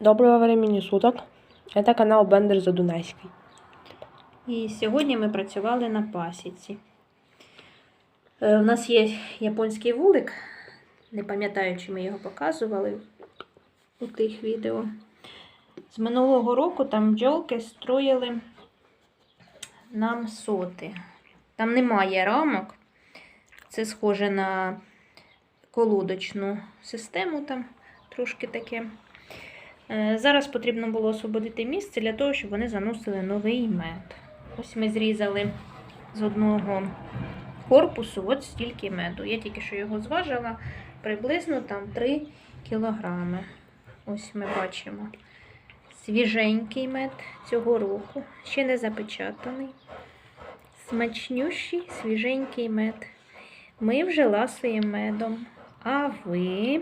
Доброго времени суток. Это канал Бендер Задунайський. І сьогодні ми працювали на пасіці. Е, У нас є японський вулик, не пам'ятаю, чи ми його показували у тих відео. З минулого року там бджолки строїли нам соти. Там немає рамок. Це схоже на колодочну систему, там трошки таке. Е, Зараз потрібно було освободити місце для того, щоб вони заносили новий мед. Ось ми зрізали з одного корпусу от стільки меду. Я тільки що його зважила, приблизно там 3 кілограми. Ось ми бачимо свіженький мед цього року, ще не запечатаний. Смачнющий свіженький мед. Ми вже ласуємо медом. А ви